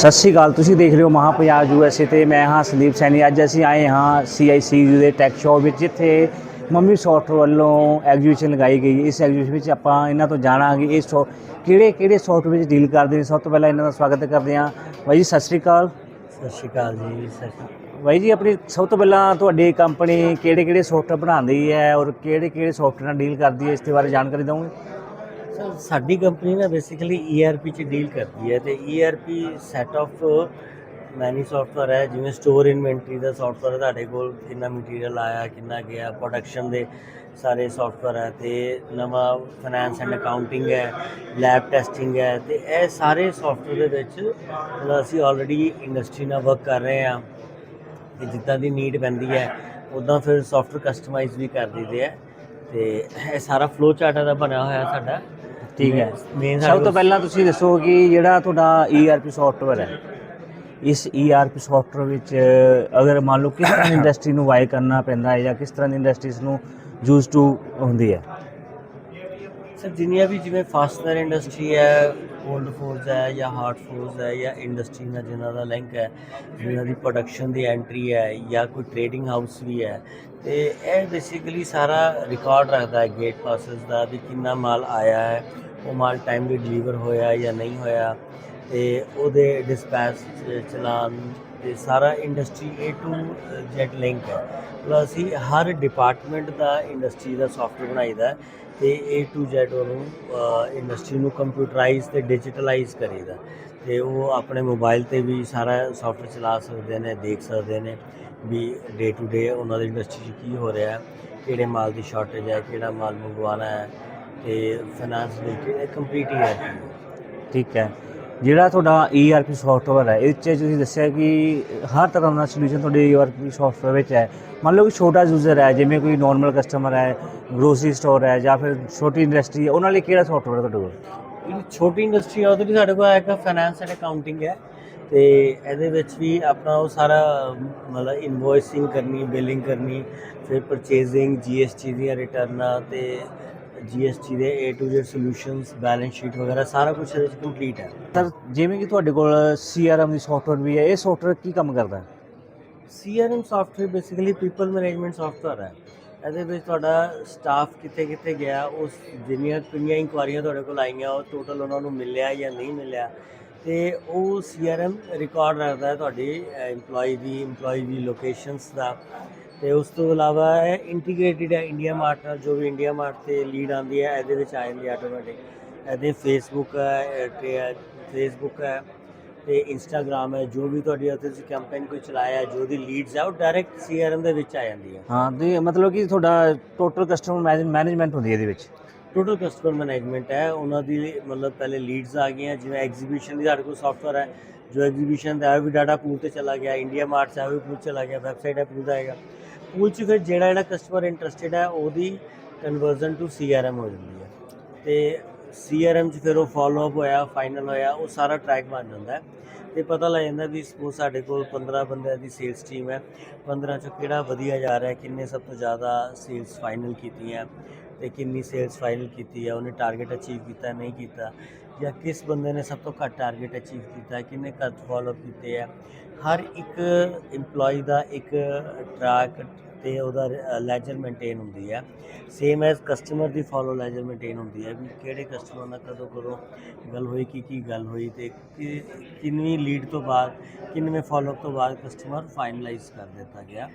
ਸਤਿ ਸ਼੍ਰੀ ਅਕਾਲ ਤੁਸੀਂ ਦੇਖ ਰਹੇ ਹੋ ਮਹਾ ਪੰਜਾਬ ਯੂਐਸਏ ਤੇ। ਮੈਂ ਹਾਂ ਸੰਦੀਪ ਸੈਣੀ ਅੱਜ ਅਸੀਂ ਆਏ ਹਾਂ ਸੀਆਈਸੀ ਦੇ ਟੈਕ ਸ਼ੋਅ ਵਿੱਚ ਜਿੱਥੇ ਮੰਮੀ ਸੌਫਟਵੇਅਰ ਵੱਲੋਂ ਐਗਜ਼ੀਬਿਸ਼ਨ ਲਗਾਈ ਗਈ। ਇਸ ਐਗਜ਼ੀਬਿਸ਼ਨ ਵਿੱਚ ਆਪਾਂ ਇਹਨਾਂ ਤੋਂ ਜਾਣਾਂਗੇ ਇਹ ਸੌ ਕਿਹੜੇ ਕਿਹੜੇ ਸੌਫਟਵੇਅਰ ਵਿੱਚ ਡੀਲ ਕਰਦੇ ਨੇ। ਸਭ ਤੋਂ ਪਹਿਲਾਂ ਇਹਨਾਂ ਦਾ ਸਵਾਗਤ ਕਰਦੇ ਹਾਂ। ਬਾਈ ਜੀ ਸਤਿ ਸ਼੍ਰੀ ਅਕਾਲ। ਸਤਿ ਸ਼੍ਰੀ ਅਕਾਲ ਜੀ ਸਤਿ ਸ਼੍ਰੀ ਬਾਈ ਜੀ ਆਪਣੀ ਸਭ ਤੋਂ ਪਹਿਲਾਂ ਤੁਹਾਡੀ ਕੰਪਨੀ ਕਿਹੜੇ ਕਿਹੜੇ ਸੌਫਟਵੇਅਰ ਬਣਾਉਂਦੀ ਹੈ ਔਰ ਕਿਹੜੇ ਕਿਹੜੇ ਸੌਫਟਵੇਅਰ ਨਾਲ ਡੀਲ ਕਰਦੀ ਹੈ ਇਸ ਦੇ ਬਾਰੇ ਜਾਣਕਾਰੀ ਦਿਓਗੇ? ਸਰ ਸਾਡੀ ਕੰਪਨੀ ਨਾ ਬੇਸਿਕਲੀ ERP ਚ ਡੀਲ ਕਰਦੀ ਹੈ ਤੇ ERP set of many software ਹੈ, ਜਿਵੇਂ ਸਟੋਰ ਇਨਵੈਂਟਰੀ ਦਾ ਸੌਫਟਵੇਅਰ ਤੁਹਾਡੇ ਕੋਲ ਕਿੰਨਾ ਮਟੀਰੀਅਲ ਆਇਆ, ਕਿੰਨਾ ਗਿਆ ਪ੍ਰੋਡਕਸ਼ਨ ਦੇ ਸਾਰੇ ਸੌਫਟਵੇਅਰ ਹੈ ਤੇ ਨਵਾਂ ਫਾਈਨੈਂਸ ਐਂਡ ਅਕਾਊਂਟਿੰਗ ਹੈ ਲੈਬ ਟੈਸਟਿੰਗ ਹੈ ਤੇ ਇਹ ਸਾਰੇ ਸੌਫਟਵੇਅਰ ਦੇ ਵਿੱਚ ਅਸੀਂ ਆਲਰੇਡੀ ਇੰਡਸਟਰੀ ਨਾਲ ਵਰਕ ਕਰ ਰਹੇ ਹਾਂ ਕਿ ਜਿੱਦਾਂ ਦੀ ਨੀਡ ਪੈਂਦੀ ਹੈ ਉਦਾਂ ਫਿਰ ਸੌਫਟਵੇਅਰ ਕਸਟਮਾਈਜ਼ ਵੀ ਕਰ ਦਿੰਦੇ ਆ ਤੇ ਇਹ ਸਾਰਾ ਫਲੋ ਚਾਰਟ ਦਾ ਬਣਿਆ ਹੋਇਆ ਸਾਡਾ। ਠੀਕ ਹੈ। ਮੇਨ ਸਭ ਤੋਂ ਪਹਿਲਾਂ ਤੁਸੀਂ ਦੱਸੋ ਕਿ ਜਿਹੜਾ ਤੁਹਾਡਾ ERP ਸੌਫਟਵੇਅਰ ਹੈ ਇਸ ERP ਸੌਫਟਵੇਅਰ ਵਿੱਚ ਅਗਰ ਮੰਨ ਲਓ ਕਿਸ ਤਰ੍ਹਾਂ ਦੀ ਇੰਡਸਟਰੀ ਨੂੰ ਵਾਈ ਕਰਨਾ ਪੈਂਦਾ ਹੈ ਜਾਂ ਕਿਸ ਤਰ੍ਹਾਂ ਦੀ ਇੰਡਸਟਰੀਜ਼ ਨੂੰ ਯੂਜ਼ ਟੂ ਹੁੰਦੀ ਹੈ? ਸਰ ਜਿੰਨੀਆਂ ਵੀ ਜਿਵੇਂ ਫਾਸਟਵੇਅਰ ਇੰਡਸਟਰੀ ਹੈ ਕੋਲਡ ਫੋਰਸ ਹੈ ਜਾਂ ਹਾਰਡ ਫੋਰਸ ਹੈ ਜਾਂ ਇੰਡਸਟਰੀ ਨਾਲ ਜਿਹਨਾਂ ਦਾ ਲਿੰਕ ਹੈ ਜਿਹਨਾਂ ਦੀ ਪ੍ਰੋਡਕਸ਼ਨ ਦੀ ਐਂਟਰੀ ਹੈ ਜਾਂ ਕੋਈ ਟ੍ਰੇਡਿੰਗ ਹਾਊਸ ਵੀ ਹੈ, ਤੇ ਇਹ ਬੇਸਿਕਲੀ ਸਾਰਾ ਰਿਕਾਰਡ ਰੱਖਦਾ ਹੈ ਗੇਟ ਪਾਸਸ ਦਾ ਵੀ ਕਿੰਨਾ ਮਾਲ ਆਇਆ ਹੈ, ਉਹ ਮਾਲ ਟਾਈਮਲੀ ਡਿਲੀਵਰ ਹੋਇਆ ਜਾਂ ਨਹੀਂ ਹੋਇਆ, ਤੇ ਉਹਦੇ ਡਿਸਪੈਚ ਚਲਾਨ ਤੇ ਸਾਰਾ industry A to Z link ਹੈ। ਮਤਲਬ ਅਸੀਂ ਹਰ ਡਿਪਾਰਟਮੈਂਟ ਦਾ ਇੰਡਸਟਰੀ ਦਾ ਸੌਫਟਵੇਅਰ ਬਣਾਈਦਾ ਹੈ। ਤੇ A to Z ਉਹਨੂੰ ਇੰਡਸਟਰੀ ਨੂੰ ਕੰਪਿਊਟਰਾਈਜ਼ ਤੇ ਡਿਜੀਟਲਾਈਜ਼ ਕਰੀਦਾ। ਤੇ ਉਹ ਆਪਣੇ ਮੋਬਾਈਲ ਤੇ ਵੀ ਸਾਰਾ ਸੌਫਟਵੇਅਰ ਚਲਾ ਸਕਦੇ ਨੇ, ਦੇਖ ਸਕਦੇ ਨੇ ਵੀ ਡੇ ਟੂ ਡੇ ਉਹਨਾਂ ਦੀ ਇੰਡਸਟਰੀ 'ਚ ਕੀ ਹੋ ਰਿਹਾ ਹੈ ਕਿਹੜੇ ਮਾਲ ਦੀ ਸ਼ਾਰਟੇਜ ਹੈ, ਕਿਹੜਾ ਮਾਲ ਮੰਗਵਾਉਣਾ ਹੈ ਤੇ ਫਾਈਨਾਂਸ ਰਿਲੇਟਡ ਕੰਪਲੀਟ ਹੀ ਹੈ। ਠੀਕ ਹੈ। ਜਿਹੜਾ ਤੁਹਾਡਾ ERP ਸੌਫਟਵੇਅਰ ਹੈ, ਇਹ 'ਚ ਤੁਸੀਂ ਦੱਸਿਆ ਕਿ ਹਰ ਤਰ੍ਹਾਂ ਦਾ ਸੋਲੂਸ਼ਨ ਤੁਹਾਡੇ ERP ਸੌਫਟਵੇਅਰ ਵਿੱਚ ਹੈ। ਮੰਨ ਲਓ ਕਿ ਛੋਟਾ ਯੂਜ਼ਰ ਹੈ, ਜਿਵੇਂ ਕੋਈ ਨਾਰਮਲ ਕਸਟਮਰ ਹੈ ਗਰੋਸਰੀ ਸਟੋਰ ਹੈ ਜਾਂ ਫਿਰ ਛੋਟੀ ਇੰਡਸਟਰੀ ਹੈ, ਉਹਨਾਂ ਲਈ ਕਿਹੜਾ ਸੌਫਟਵੇਅਰ ਤੁਹਾਡੇ ਕੋਲ? ਛੋਟੀ ਇੰਡਸਟਰੀ ਆ, ਉਹਦੇ ਲਈ ਸਾਡੇ ਕੋਲ ਇੱਕ ਫਾਈਨਾਂਸ ਐਂਡ ਅਕਾਊਂਟਿੰਗ ਹੈ। ਤੇ ਇਹਦੇ ਵਿੱਚ ਵੀ ਆਪਣਾ ਉਹ ਸਾਰਾ, ਮਤਲਬ ਇਨਵੋਇਸਿੰਗ ਕਰਨੀ ਬਿਲਿੰਗ ਕਰਨੀ, ਫਿਰ ਪਰਚੇਜ਼ਿੰਗ GST ਦੀਆਂ ਰਿਟਰਨਾਂ ਤੇ GST ਦੇ A to Z solutions balance sheet ਵਗੈਰਾ, ਸਾਰਾ ਕੁਝ ਇਹਦੇ ਵਿੱਚ ਕੰਪਲੀਟ ਹੈ। ਸਰ ਜਿਵੇਂ ਕਿ ਤੁਹਾਡੇ ਕੋਲ CRM ਦੀ ਸੌਫਟਵੇਅਰ ਵੀ ਹੈ, ਇਹ ਸੌਫਟਵੇਅਰ ਕੀ ਕੰਮ ਕਰਦਾ ਹੈ? CRM software basically people management software ਹੈ। ਇਹਦੇ ਵਿੱਚ ਤੁਹਾਡਾ ਸਟਾਫ ਕਿੱਥੇ ਕਿੱਥੇ ਗਿਆ, ਉਸ ਜਿੰਨੀਆਂ ਕਿੰਨੀਆਂ ਇਨਕੁਆਰੀਆਂ ਤੁਹਾਡੇ ਕੋਲ ਆਈਆਂ, ਉਹ ਟੋਟਲ ਉਹਨਾਂ ਨੂੰ ਮਿਲਿਆ ਜਾਂ ਨਹੀਂ ਮਿਲਿਆ। ਤੇ ਉਹ CRM ਰਿਕਾਰਡ ਰੱਖਦਾ ਹੈ ਤੁਹਾਡੀ EMPLOYE ਦੀ EMPLOYE ਦੀ ਲੋਕੇਸ਼ਨਸ ਦਾ। ਤੇ ਉਸ ਤੋਂ ਇਲਾਵਾ ਇਹ ਇੰਟੀਗ੍ਰੇਟਿਡ ਹੈ ਇੰਡੀਆ ਮਾਰਟ ਨਾਲ ਜੋ ਵੀ ਇੰਡੀਆ ਮਾਰਟ ਤੇ ਲੀਡ ਆਉਂਦੀ ਹੈ ਇਹਦੇ ਵਿੱਚ ਆ ਜਾਂਦੀ ਹੈ ਆਟੋਮੈਟਿਕ ਇਹਦੇ ਫੇਸਬੁੱਕ ਹੈ ਫੇਸਬੁੱਕ ਹੈ ਤੇ ਇੰਸਟਾਗ੍ਰam ਹੈ ਜੋ ਵੀ ਤੁਹਾਡੀ ਉੱਥੇ ਤੁਸੀਂ ਕੈਂਪੇਨ ਕੋਈ ਚਲਾਇਆ ਜੋ ਦੀ ਲੀਡਸ ਹੈ ਉਹ ਡਾਇਰੈਕਟ ਸੀਆਰਐਮ ਦੇ ਵਿੱਚ ਆ ਜਾਂਦੀ ਹੈ। ਹਾਂ ਤੇ ਮਤਲਬ ਕਿ ਤੁਹਾਡਾ ਟੋਟਲ ਕਸਟਮਰ ਮੈਨੇਜਮੈਂਟ ਹੁੰਦੀ ਹੈ ਇਹਦੇ ਵਿੱਚ? ਟੋਟਲ ਕਸਟਮਰ ਮੈਨੇਜਮੈਂਟ ਹੈ ਉਹਨਾਂ ਦੀ ਮਤਲਬ ਪਹਿਲੇ ਲੀਡਸ ਆ ਗਈਆਂ ਜਿਵੇਂ ਐਗਜ਼ੀਬਿਸ਼ਨ ਦੀ ਸਾਡੇ ਕੋਲ ਸੌਫਟਵੇਅਰ ਹੈ ਜੋ ਐਗਜ਼ੀਬਿਸ਼ਨ ਦਾ ਵੀ ਡਾਟਾ ਪੂਲ ਤੇ ਚਲਾ ਗਿਆ ਇੰਡੀਆ ਮਾਰਟ ਉਹ ਵੀ ਪੂਲ ਚਲਾ ਗਿਆ ਵੈਬਸਾਈਟ ਹੈ ਪੂਲ ਆਏਗਾ ਪੂਲ 'ਚ ਫਿਰ ਜਿਹੜਾ ਜਿਹੜਾ ਕਸਟਮਰ ਇੰਟਰਸਟਿਡ ਹੈ, ਉਹਦੀ ਕਨਵਰਜ਼ਨ ਟੂ ਸੀਆਰਐਮ ਹੋ ਜਾਂਦੀ ਹੈ। ਤੇ ਸੀਆਰਐਮ 'ਚ ਫਿਰ ਉਹ ਫਾਲੋ ਅਪ ਹੋਇਆ ਫਾਈਨਲ ਹੋਇਆ, ਉਹ ਸਾਰਾ ਟਰੈਕ ਬਣ ਜਾਂਦਾ ਹੈ। ਤੇ ਪਤਾ ਲੱਗ ਜਾਂਦਾ ਵੀ ਸਪੋਜ਼ ਸਾਡੇ ਕੋਲ 15 ਬੰਦਿਆਂ ਦੀ ਸੇਲਸ ਟੀਮ ਹੈ। 15 ਚੋਂ ਕਿਹੜਾ ਵਧੀਆ ਜਾ ਰਿਹਾ ਕਿੰਨੇ ਸਭ ਤੋਂ ਜ਼ਿਆਦਾ ਸੇਲਸ ਫਾਈਨਲ ਕੀਤੀਆਂ ਤੇ ਕਿੰਨੀ ਸੇਲਸ ਫਾਈਨਲ ਕੀਤੀ ਹੈ ਉਹਨੇ ਟਾਰਗੇਟ ਅਚੀਵ ਕੀਤਾ, ਨਹੀਂ ਕੀਤਾ? ਜਾਂ ਕਿਸ ਬੰਦੇ ਨੇ ਸਭ ਤੋਂ ਘੱਟ ਟਾਰਗੇਟ ਅਚੀਵ ਕੀਤਾ? ਕਿੰਨੇ ਘੱਟ ਫਾਲੋ ਕੀਤੇ ਆ? ਹਰ ਇੱਕ EMPLOYE ਦਾ ਇੱਕ ਟਰੈਕ ਤੇ ਉਹਦਾ ਲੈਜਰ ਮੇਨਟੇਨ ਹੁੰਦੀ ਹੈ ਸੇਮ ਐਸ ਕਸਟਮਰ ਦੀ ਫਾਲੋ ਲੈਜਰ ਮੇਨਟੇਨ ਹੁੰਦੀ ਹੈ ਵੀ ਕਿਹੜੇ ਕਸਟਮਰ ਨਾਲ ਕਦੋਂ ਕਦੋਂ ਗੱਲ ਹੋਈ ਕੀ ਕੀ ਗੱਲ ਹੋਈ ਤੇ ਕਿੰਨੀ ਲੀਡ ਤੋਂ ਬਾਅਦ ਕਿੰਨਵੇਂ ਫਾਲੋ ਤੋਂ ਬਾਅਦ ਕਸਟਮਰ ਫਾਈਨਲਾਈਜ਼ ਕਰ ਦਿੱਤਾ ਗਿਆ।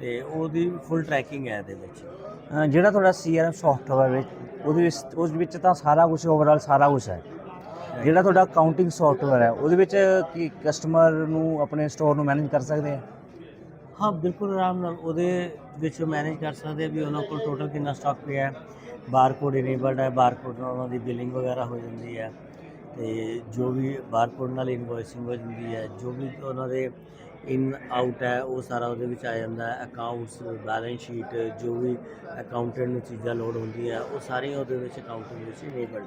ਤੇ ਉਹਦੀ ਫੁੱਲ ਟਰੈਕਿੰਗ ਹੈ ਇਹਦੇ ਵਿੱਚ। ਅਹ ਜਿਹੜਾ ਤੁਹਾਡਾ CRM ਸੌਫਟਵੇਅਰ ਵਿੱਚ, ਉਹਦੇ ਵਿੱਚ, ਉਸ ਵਿੱਚ ਤਾਂ ਸਾਰਾ ਕੁਝ ਓਵਰਆਲ ਸਾਰਾ ਕੁਝ ਹੈ। ਜਿਹੜਾ ਤੁਹਾਡਾ ਅਕਾਊਂਟਿੰਗ ਸੌਫਟਵੇਅਰ ਹੈ, ਉਹਦੇ ਵਿੱਚ ਕੀ ਕਸਟਮਰ ਨੂੰ ਆਪਣੇ ਸਟੋਰ ਨੂੰ ਮੈਨੇਜ ਕਰ ਸਕਦੇ ਆ? ਹਾਂ, ਬਿਲਕੁਲ ਆਰਾਮ ਨਾਲ ਉਹਦੇ ਵਿੱਚ ਮੈਨੇਜ ਕਰ ਸਕਦੇ ਆ ਵੀ ਉਹਨਾਂ ਕੋਲ ਟੋਟਲ ਕਿੰਨਾ ਸਟਾਕ ਪਿਆ ਹੈ। ਬਾਰਕੋਡ ਇਨੇਬਲਡ ਹੈ ਬਾਰਕੋਡ ਨਾਲ ਉਹਨਾਂ ਦੀ ਬਿਲਿੰਗ ਵਗੈਰਾ ਹੋ ਜਾਂਦੀ ਹੈ। ਤੇ ਜੋ ਵੀ ਬਾਰਕੋਡ ਨਾਲ ਇਨਵੋਇਸਿੰਗ ਹੋ ਜਾਂਦੀ ਹੈ, ਜੋ ਵੀ ਉਹਨਾਂ ਦੇ ਇਨ ਆਊਟ ਹੈ, ਉਹ ਸਾਰਾ ਉਹਦੇ ਵਿੱਚ ਆ ਜਾਂਦਾ ਹੈ। ਅਕਾਊਂਟਸ ਬੈਲੈਂਸ ਸ਼ੀਟ ਜੋ ਵੀ ਅਕਾਊਂਟੈਂਟ ਨੂੰ ਚੀਜ਼ਾਂ ਲੋਡ ਹੁੰਦੀਆਂ ਉਹ ਸਾਰੀਆਂ ਉਹਦੇ ਵਿੱਚ ਅਕਾਊਂਟਿੰਗ ਵਿੱਚ ਇਨੇਬਲਡ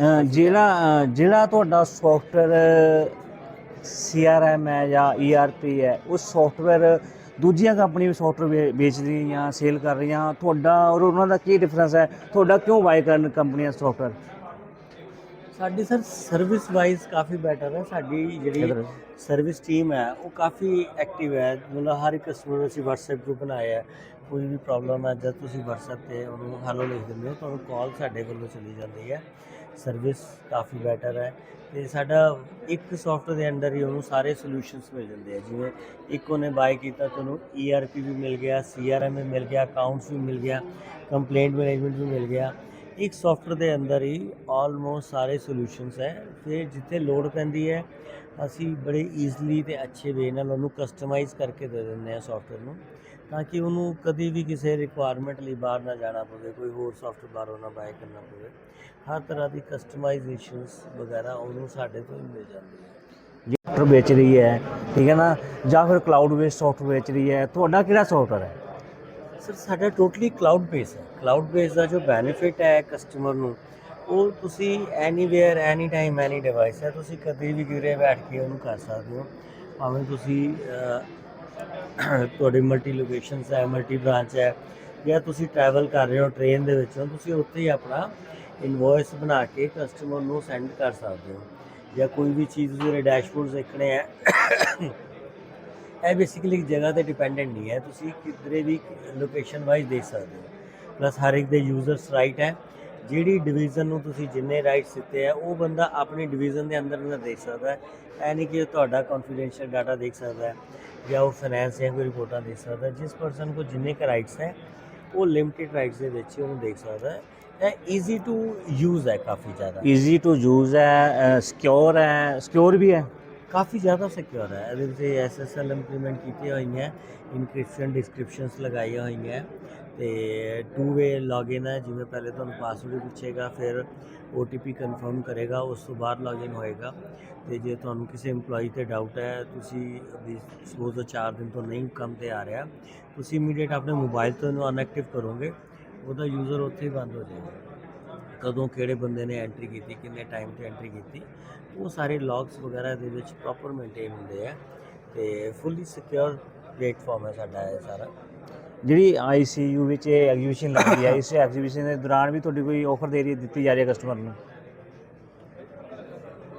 ਹੈ ਜਿਹੜਾ, ਅਹ ਜਿਹੜਾ ਤੁਹਾਡਾ ਸੌਫਟਵੇਅਰ CRM ਹੈ ਜਾਂ ERP ਹੈ ਉਹ ਸੌਫਟਵੇਅਰ ਦੂਜੀਆਂ ਕੰਪਨੀਆਂ ਵੀ ਸੌਫਟਵੇਅਰ ਵੇਚ ਰਹੀਆਂ ਸੇਲ ਕਰ ਰਹੀਆਂ। ਤੁਹਾਡਾ ਔਰ ਉਹਨਾਂ ਦਾ ਕੀ ਡਿਫਰੈਂਸ ਹੈ? ਤੁਹਾਡਾ ਕਿਉਂ ਬਾਈ ਕਰਨ ਕੰਪਨੀਆਂ ਸੌਫਟਵੇਅਰ ਸਾਡੀ ਸਰ ਸਰਵਿਸ ਵਾਈਜ਼ ਕਾਫੀ ਬੈਟਰ ਹੈ ਸਾਡੀ ਜਿਹੜੀ। ਸਰਵਿਸ ਟੀਮ ਹੈ ਉਹ ਕਾਫੀ ਐਕਟਿਵ ਹੈ। ਮਤਲਬ ਹਰ ਇੱਕ ਕਸਟਮਰ ਅਸੀਂ WhatsApp ਗਰੁੱਪ ਬਣਾਇਆ ਹੈ। ਕੋਈ ਵੀ ਪ੍ਰੋਬਲਮ ਹੈ ਜਦ ਤੁਸੀਂ WhatsApp ਤੇ ਉਹਨੂੰ ਹੈਲੋ ਲਿਖ ਦਿੰਦੇ ਹੋ ਤੁਹਾਨੂੰ ਕਾਲ ਸਾਡੇ ਵੱਲੋਂ ਚਲੀ ਜਾਂਦੀ ਹੈ। ਸਰਵਿਸ ਕਾਫੀ ਬੈਟਰ ਹੈ। ਤੇ ਸਾਡਾ ਇੱਕ ਸੌਫਟਵੇਅਰ ਦੇ ਅੰਡਰ ਹੀ ਉਹਨੂੰ ਸਾਰੇ ਸੋਲੂਸ਼ਨਸ ਮਿਲ ਜਾਂਦੇ ਆ। ਜਿਵੇਂ ਇੱਕ ਉਹਨੇ ਬਾਏ ਕੀਤਾ ਤੁਹਾਨੂੰ ERP ਵੀ ਮਿਲ ਗਿਆ CRM ਵੀ ਮਿਲ ਗਿਆ ਅਕਾਊਂਟਸ ਵੀ ਮਿਲ ਗਿਆ ਕੰਪਲੇਂਟ ਮੈਨੇਜਮੈਂਟ ਵੀ ਮਿਲ ਗਿਆ। ਇੱਕ ਸੌਫਟਵੇਅਰ ਦੇ ਅੰਦਰ ਹੀ ਆਲਮੋਸਟ ਸਾਰੇ ਸੋਲੂਸ਼ਨਸ ਹੈ। ਫਿਰ ਜਿੱਥੇ ਲੋੜ ਪੈਂਦੀ ਹੈ, ਅਸੀਂ ਬੜੇ ਈਜ਼ਲੀ ਤੇ ਅੱਛੇ ਵੇ ਨਾਲ ਉਹਨੂੰ ਕਸਟਮਾਈਜ਼ ਕਰਕੇ ਦੇ ਦਿੰਦੇ ਹਾਂ ਸੌਫਟਵੇਅਰ ਨੂੰ, ਤਾਂ ਕਿ ਉਹਨੂੰ ਕਦੀ ਵੀ ਕਿਸੇ ਰਿਕੁਆਇਰਮੈਂਟ ਲਈ ਬਾਹਰ ਨਾ ਜਾਣਾ ਪਵੇ, ਕੋਈ ਹੋਰ ਸੌਫਟਵੇਅਰ ਬਾਹਰੋਂ ਨਾ ਬਾਏ ਕਰਨਾ ਪਵੇ। ਹਰ ਤਰ੍ਹਾਂ ਦੀ ਕਸਟਮਾਈਜ਼ੇਸ਼ਨਸ ਵਗੈਰਾ ਉਹਨੂੰ ਸਾਡੇ ਤੋਂ ਹੀ ਮਿਲ ਜਾਂਦੀ ਹੈ। ਸੌਫਟਵੇਅਰ ਵੇਚ ਰਹੀ ਹੈ, ਠੀਕ ਹੈ ਨਾ? ਜਾਂ ਫਿਰ ਕਲਾਊਡ ਬੇਸਡ ਸੌਫਟਵੇਅਰ ਵੇਚ ਰਹੀ ਹੈ। ਤੁਹਾਡਾ ਕਿਹੜਾ ਸੌਫਟਵੇਅਰ ਹੈ? ਸਰ, ਸਾਡਾ ਟੋਟਲੀ ਕਲਾਊਡ ਬੇਸ ਹੈ। ਕਲਾਊਡ ਬੇਸ ਦਾ ਜੋ ਬੈਨੀਫਿਟ ਹੈ ਕਸਟਮਰ ਨੂੰ, ਉਹ ਤੁਸੀਂ anywhere any time any device ਹੈ, ਤੁਸੀਂ ਕਦੇ ਵੀ ਕਿਰੇ ਬੈਠ ਕੇ ਉਹਨੂੰ ਕਰ ਸਕਦੇ ਹੋ। ਭਾਵੇਂ ਤੁਸੀਂ ਤੁਹਾਡੇ ਮਲਟੀ ਲੋਕੇਸ਼ਨਸ ਹੈ ਮਲਟੀ ਬ੍ਰਾਂਚ ਹੈ, ਜਾਂ ਤੁਸੀਂ ਟਰੈਵਲ ਕਰ ਰਹੇ ਹੋ ਟ੍ਰੇਨ ਦੇ ਵਿੱਚੋਂ, ਤੁਸੀਂ ਉੱਥੇ ਹੀ ਆਪਣਾ ਇਨਵੋਇਸ ਬਣਾ ਕੇ ਕਸਟਮਰ ਨੂੰ ਸੈਂਡ ਕਰ ਸਕਦੇ ਹੋ। ਜਾਂ ਕੋਈ ਵੀ ਚੀਜ਼, ਜਿਹੜੇ ਡੈਸ਼ਬੋਰਡਸ ਦੇਖਣੇ ਹੈ ਇਹ ਬੇਸਿਕਲੀ ਜਗ੍ਹਾ ਤੇ ਡਿਪੈਂਡੈਂਟ ਨਹੀਂ ਹੈ। ਤੁਸੀਂ ਕਿਧਰੇ ਵੀ ਲੋਕੇਸ਼ਨ ਵਾਈਜ਼ ਦੇਖ ਸਕਦੇ ਹੋ। ਪਲੱਸ ਹਰ ਇੱਕ ਦੇ ਯੂਜ਼ਰਸ ਰਾਈਟ ਹੈ। ਜਿਹੜੀ ਡਿਵੀਜ਼ਨ ਨੂੰ ਤੁਸੀਂ ਜਿੰਨੇ ਰਾਈਟਸ ਦਿੱਤੇ ਆ, ਉਹ ਬੰਦਾ ਆਪਣੀ ਡਿਵੀਜ਼ਨ ਦੇ ਅੰਦਰ ਅੰਦਰ ਦੇਖ ਸਕਦਾ ਹੈ। ਇਹ ਨਹੀਂ ਕਿ ਤੁਹਾਡਾ ਕੰਫੀਡੈਂਸ਼ੀਅਲ ਡਾਟਾ ਦੇਖ ਸਕਦਾ ਹੈ ਜਾਂ ਉਹ ਫਾਈਨੈਂਸ ਜਾਂ ਕੋਈ ਰਿਪੋਰਟਾਂ ਦੇਖ ਸਕਦਾ ਜਿਸ ਪਰਸਨ ਕੋ ਜਿੰਨੇ ਕ ਰਾਈਟਸ ਹੈ, ਉਹ ਲਿਮਿਟਿਡ ਰਾਈਟਸ ਦੇ ਵਿੱਚ ਉਹਨੂੰ ਦੇਖ ਸਕਦਾ ਹੈ। ਇਹ ਈਜ਼ੀ ਟੂ ਯੂਜ਼ ਹੈ ਕਾਫੀ ਜ਼ਿਆਦਾ। ਈਜ਼ੀ ਟੂ ਯੂਜ਼ ਹੈ ਸਿਕਿਉਰ ਹੈ ਸਿਕਿਉਰ ਵੀ ਹੈ। ਕਾਫੀ ਜ਼ਿਆਦਾ ਸਿਕਿਉਰ ਹੈ ਇਹਦੇ ਵਿੱਚ ਐਸਐਸਐਲ ਇੰਪਲੀਮੈਂਟ ਕੀਤੀਆਂ ਹੋਈਆਂ ਇਨਕ੍ਰਿਪਸ਼ਨ ਡਿਸਕ੍ਰਿਪਸ਼ਨਸ ਲਗਾਈਆਂ ਹੋਈਆਂ ਤੇ ਟੂ ਵੇ ਲੌਗਇਨ ਹੈ ਜਿਵੇਂ ਪਹਿਲੇ ਤੁਹਾਨੂੰ ਪਾਸਵਰਡ ਪੁੱਛੇਗਾ ਫਿਰ OTP ਕਨਫਰਮ ਕਰੇਗਾ ਉਸ ਤੋਂ ਬਾਅਦ ਲੌਗਇਨ ਹੋਏਗਾ ਤੇ ਜੇ ਤੁਹਾਨੂੰ ਕਿਸੇ EMPLOYEE ਤੇ ਡਾਊਟ ਹੈ ਤੁਸੀਂ ਵੀ ਸਪੋਜ਼ 4 ਦਿਨ ਤੋਂ ਨਹੀਂ ਕੰਮ ਤੇ ਆ ਰਿਹਾ ਤੁਸੀਂ ਇਮੀਡੀਏਟ ਆਪਣੇ ਮੋਬਾਈਲ ਤੋਂ ਇਹਨੂੰ ਅਨਐਕਟਿਵ ਕਰੋਗੇ ਉਹਦਾ ਯੂਜ਼ਰ ਉੱਥੇ ਹੀ ਬੰਦ ਹੋ ਜਾਏਗਾ ਕਦੋਂ ਕਿਹੜੇ ਬੰਦੇ ਨੇ ਐਂਟਰੀ ਕੀਤੀ, ਕਿੰਨੇ ਟਾਈਮ ਤੇ ਐਂਟਰੀ ਕੀਤੀ, ਉਹ ਸਾਰੇ ਲੌਗਸ ਵਗੈਰਾ ਦੇ ਵਿੱਚ ਪ੍ਰੋਪਰ ਮੇਨਟੇਨ ਹੁੰਦੇ ਆ ਤੇ ਫੁੱਲੀ ਸਿਕਿਉਰ ਪਲੇਟਫਾਰਮ ਹੈ ਸਾਡਾ ਇਹ ਸਾਰਾ। ਜਿਹੜੀ ਆਈਸੀਯੂ ਵਿੱਚ ਇਹ ਐਗਜ਼ੀਬਿਸ਼ਨ ਲੱਗਦੀ ਹੈ ਇਸ ਐਗਜ਼ੀਬਿਸ਼ਨ ਦੇ ਦੌਰਾਨ ਵੀ ਤੁਹਾਡੀ ਕੋਈ ਆਫਰ ਦੇ ਰਹੀ ਦਿੱਤੀ ਜਾ ਰਹੀ ਹੈ ਕਸਟਮਰ ਨੂੰ?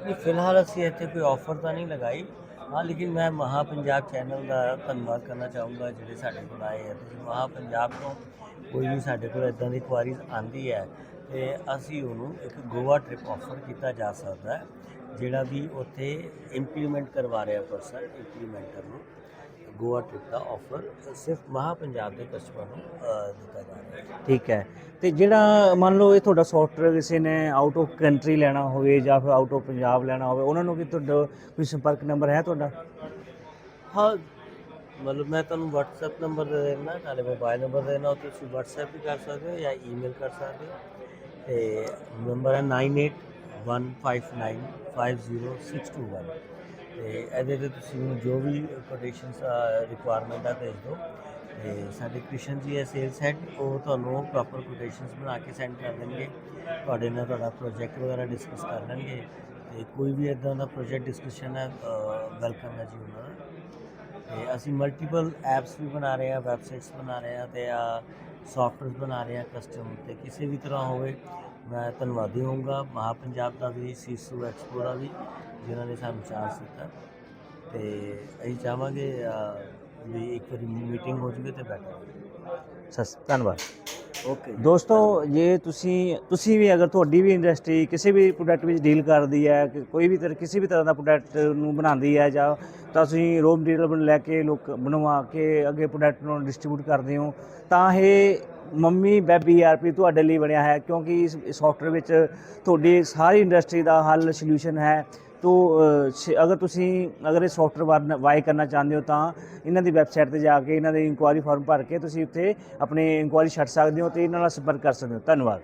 ਨਹੀਂ, ਫਿਲਹਾਲ ਅਸੀਂ ਇੱਥੇ ਕੋਈ ਆਫਰ ਤਾਂ ਨਹੀਂ ਲਗਾਈ। ਹਾਂ, ਲੇਕਿਨ ਮੈਂ ਮਹਾ ਪੰਜਾਬ ਚੈਨਲ ਦਾ ਧੰਨਵਾਦ ਕਰਨਾ ਚਾਹੂੰਗਾ, ਜਿਹੜੇ ਸਾਡੇ ਕੋਲ ਆਏ ਹੈ ਤੁਸੀਂ ਮਹਾ ਪੰਜਾਬ ਤੋਂ ਕੋਈ ਵੀ ਸਾਡੇ ਕੋਲ ਇਦਾਂ ਦੀ ਕੁਆਰੀਜ਼ ਆਂਦੀ ਹੈ ਤੇ ਅਸੀਂ ਉਹਨੂੰ ਇੱਕ ਗੋਆ ਟ੍ਰਿਪ ਆਫਰ ਕੀਤਾ ਜਾ ਸਕਦਾ ਹੈ ਜਿਹੜਾ ਵੀ ਉੱਥੇ ਇੰਪਲੀਮੈਂਟ ਕਰਵਾ ਰਿਹਾ ਪਰਸਨ ਇੰਪਲੀਮੈਂਟਰ ਨੂੰ ਗੋਆ ਟ੍ਰਿਪ ਦਾ ਆਫਰ ਸਿਰਫ ਮਹਾ ਪੰਜਾਬ ਦੇ ਕਸਟਮਰ ਨੂੰ ਦਿੱਤਾ ਜਾ ਰਿਹਾ ਹੈ। ਠੀਕ ਹੈ। ਤੇ ਜਿਹੜਾ ਮੰਨ ਲਓ ਇਹ ਤੁਹਾਡਾ ਸੌਫਟਵੇਅਰ ਕਿਸੇ ਨੇ ਆਊਟ ਆਫ ਕੰਟਰੀ ਲੈਣਾ ਹੋਵੇ ਜਾਂ ਫਿਰ ਆਊਟ ਆਫ ਪੰਜਾਬ ਲੈਣਾ ਹੋਵੇ ਉਹਨਾਂ ਨੂੰ ਕੀ ਤੁਹਾਡਾ ਕੋਈ ਸੰਪਰਕ ਨੰਬਰ ਹੈ ਤੁਹਾਡਾ? ਹਾਂ ਮਤਲਬ ਮੈਂ ਤੁਹਾਨੂੰ WhatsApp ਨੰਬਰ ਦੇ ਦੇਣਾ ਨਾਲੇ ਮੋਬਾਈਲ ਨੰਬਰ ਦੇਣਾ ਤੁਸੀਂ WhatsApp ਵੀ ਕਰ ਸਕਦੇ ਹੋ ਜਾਂ ਈਮੇਲ ਕਰ ਸਕਦੇ ਹੋ। ਤੇ ਨੰਬਰ ਹੈ 9815950621 ਤੇ ਇਹਦੇ ਤੇ ਤੁਸੀਂ ਮੈਨੂੰ ਜੋ ਵੀ ਕੋਟੇਸ਼ਨਸ ਰਿਕੁਆਇਰਮੈਂਟ ਆ ਭੇਜ ਦਿਓ। ਤੇ ਸਾਡੇ ਕ੍ਰਿਸ਼ਨ ਜੀ ਹੈ ਸੇਲਸ ਹੈਡ ਉਹ ਤੁਹਾਨੂੰ ਪ੍ਰੋਪਰ ਕੋਟੇਸ਼ਨਸ ਬਣਾ ਕੇ ਸੈਂਡ ਕਰ ਦੇਣਗੇ। ਤੁਹਾਡੇ ਨਾਲ ਤੁਹਾਡਾ ਪ੍ਰੋਜੈਕਟ ਵਗੈਰਾ ਡਿਸਕਸ ਕਰ ਲੈਣਗੇ। ਤੇ ਕੋਈ ਵੀ ਇਦਾਂ ਦਾ ਪ੍ਰੋਜੈਕਟ ਡਿਸਕਸ਼ਨ ਹੈ ਵੈਲਕਮ ਹੈ ਜੀ ਉਹਨਾਂ ਦਾ। ਤੇ ਅਸੀਂ ਮਲਟੀਪਲ ਐਪਸ ਵੀ ਬਣਾ ਰਹੇ ਹਾਂ ਵੈਬਸਾਈਟਸ ਬਣਾ ਰਹੇ ਹਾਂ ਤੇ ਸੌਫਟਵੇਅਰ ਬਣਾ ਰਹੇ ਹਾਂ ਕਸਟਮ ਤੇ ਕਿਸੇ ਵੀ ਤਰ੍ਹਾਂ ਹੋਵੇ, ਮੈਂ ਧੰਨਵਾਦੀ ਹੋਊਂਗਾ। ਮਹਾ ਪੰਜਾਬ ਦਾ ਵੀ ਸੀਸੂ ਐਕਸਪੋ ਦਾ ਵੀ, ਜਿਨ੍ਹਾਂ ਨੇ ਸਾਨੂੰ ਚਾਂਸ ਦਿੱਤਾ ਤੇ ਅਸੀਂ ਚਾਹਾਂਗੇ ਵੀ ਇੱਕ ਵਾਰੀ ਮੀਟਿੰਗ ਹੋ ਜਾਵੇ ਤੇ ਬੈਟਰ ਸਸ ਧੰਨਵਾਦ। ਓਕੇ ਦੋਸਤੋ, ਜੇ ਤੁਸੀਂ ਤੁਸੀਂ ਵੀ ਅਗਰ ਤੁਹਾਡੀ ਵੀ ਇੰਡਸਟਰੀ ਕਿਸੇ ਵੀ ਪ੍ਰੋਡਕਟ ਵਿੱਚ ਡੀਲ ਕਰਦੀ ਹੈ, ਕਿ ਕੋਈ ਵੀ ਤਰ੍ਹਾਂ ਕਿਸੇ ਵੀ ਤਰ੍ਹਾਂ ਦਾ ਪ੍ਰੋਡਕਟ ਨੂੰ ਬਣਾਉਂਦੀ ਹੈ ਜਾਂ ਤਾਂ ਤੁਸੀਂ ਰੋ ਮਟੀਰੀਅਲ ਬਣ, ਲੈ ਕੇ ਲੋਕ ਬਣਵਾ ਕੇ ਅੱਗੇ ਪ੍ਰੋਡਕਟ ਨੂੰ ਡਿਸਟ੍ਰੀਬਿਊਟ ਕਰਦੇ ਹੋ, ਤਾਂ ਇਹ ਮੰਮੀ ਵੈਬ ਈਆਰਪੀ ਤੁਹਾਡੇ ਲਈ ਬਣਿਆ ਹੈ ਕਿਉਂਕਿ ਇਸ ਸੌਫਟਵੇਅਰ ਵਿੱਚ ਤੁਹਾਡੀ ਸਾਰੀ ਇੰਡਸਟਰੀ ਦਾ ਹੱਲ ਸੋਲੂਸ਼ਨ ਹੈ। ਤੋ ਸ਼- ਅਗਰ ਤੁਸੀਂ, ਅਗਰ ਇਹ ਸੌਫਟਵੇਅਰ ਬਾਏ ਕਰਨਾ ਚਾਹੁੰਦੇ ਹੋ ਤਾਂ ਇਹਨਾਂ ਦੀ ਵੈਬਸਾਈਟ ਤੇ ਜਾ ਕੇ ਇਹਨਾਂ ਦੇ ਇਨਕੁਆਇਰੀ ਫਾਰਮ ਭਰ ਕੇ ਤੁਸੀਂ ਉੱਥੇ ਆਪਣੀ ਇਨਕੁਆਇਰੀ ਛੱਡ ਸਕਦੇ ਹੋ ਤੇ ਇਹਨਾਂ ਨਾਲ ਸੰਪਰਕ ਕਰ ਸਕਦੇ ਹੋ। ਧੰਨਵਾਦ।